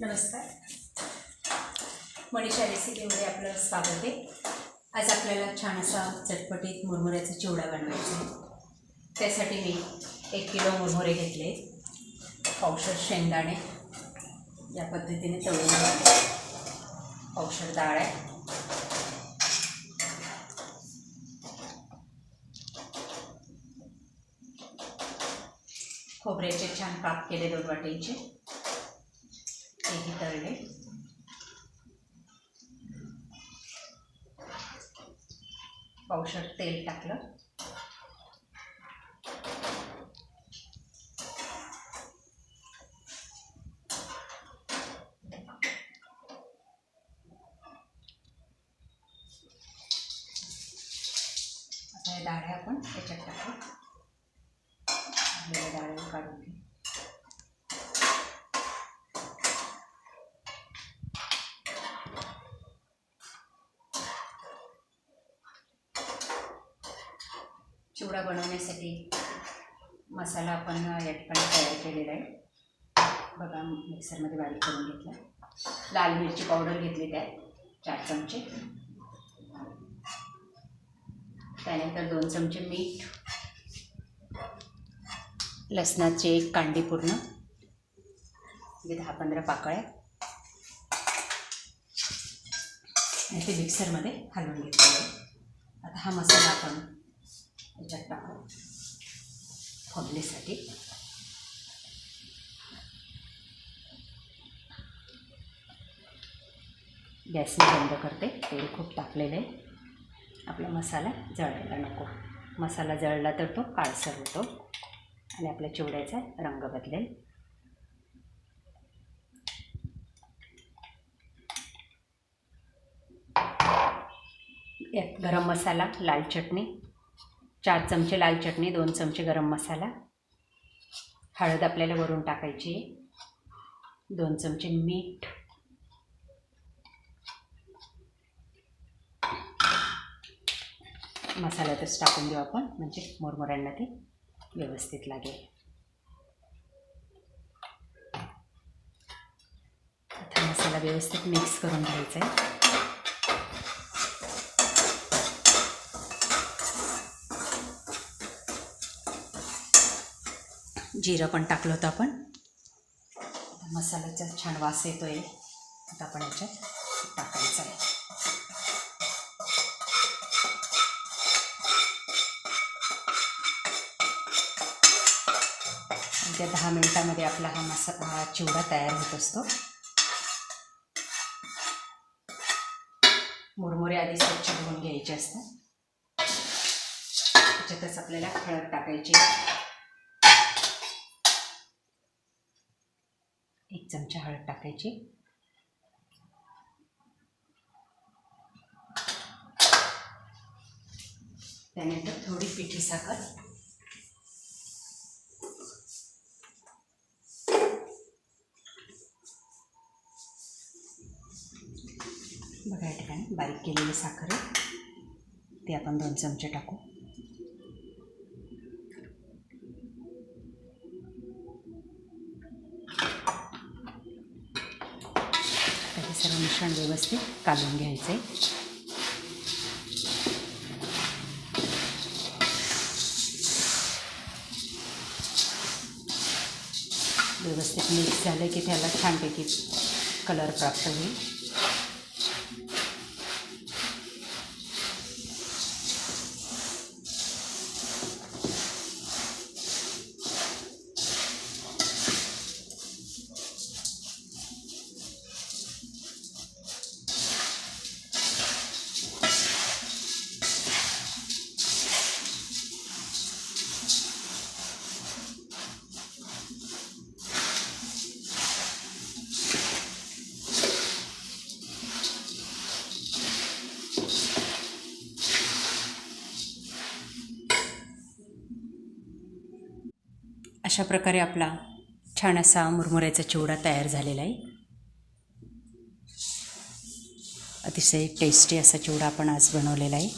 नमस्कार. मनीषा रेसिपीमध्ये आपलं स्वागत आहे. आज आपल्याला छान असा चटपटीत मुरमुऱ्याचा चिवडा बनवायचा आहे. त्यासाठी मी एक किलो मुरमुरे घेतले पावशर शेंगदाणे. या पद्धतीने तळून घेतले. पावशर डाळ आहे. खोबऱ्याचे छान काप केले दोन वाटीचे. तेही तळले पावसात तेल टाकलं. आता डाळ्या आपण त्याच्यात टाकू. आपल्याला डाळ काढून घेऊ चिवडा बनवण्यासाठी मसाला आपण या ठिकाणी तयार केलेला आहे. बघा मिक्सरमध्ये बारीक करून घेतला. लाल मिरची पावडर घेतली त्यात चार चमचे. त्यानंतर दोन चमचे मीठ. लसणाचे एक कांडी पूर्ण. म्हणजे दहा पंधरा पाकळ्या. आणि ते मिक्सरमध्ये हलवून घेतलेलं आहे. आता हा मसाला आपण याच्यात टाकू फोडणीसाठी गॅस मी बंद करते. तेल खूप टाकलेलं आहे. आपला मसाला जळायला नको. मसाला जळला तर तो काळसर होतो. आणि आपल्या चिवड्याचा रंग बदलेल. गरम मसाला लाल चटणी चार चमचे लाल चटणी दोन चमचे गरम मसाला. हळद आपल्याला वरून टाकायची. आहे दोन चमचे मीठ. मसाल्यातच टाकून देऊ आपण म्हणजे मुरमुऱ्यांना ते व्यवस्थित लागेल. आता मसाला व्यवस्थित मिक्स करून घ्यायचा आहे. जिरं पण टाकलं होतं आपण. मसाल्याचा छान वास येतो आहे आता आपण याच्यात टाकायचं आहे. त्या दहा मिनिटामध्ये आपला हा मसा हा चिवडा तयार होत असतो. मुरमुरे आधी स्वच्छ धुवून घ्यायचे असतात. त्याच्यातच आपल्याला हळद टाकायची. एक चमचा हळद टाकायची. त्यानंतर थोडी पिठी साखर. बघा या ठिकाणी बारीक केलेली साखर आहे. ते आपण दोन चमचे टाकू. छान व्यवस्थित कालून घ्यायचं. आहे व्यवस्थित मिक्स झालं की त्याला छानपैकी कलर प्राप्त होईल. अशा प्रकारे आपला छान असा मुरमुऱ्याचा चिवडा तयार झालेला आहे. अतिशय टेस्टी असा चिवडा आपण आज बनवलेला आहे.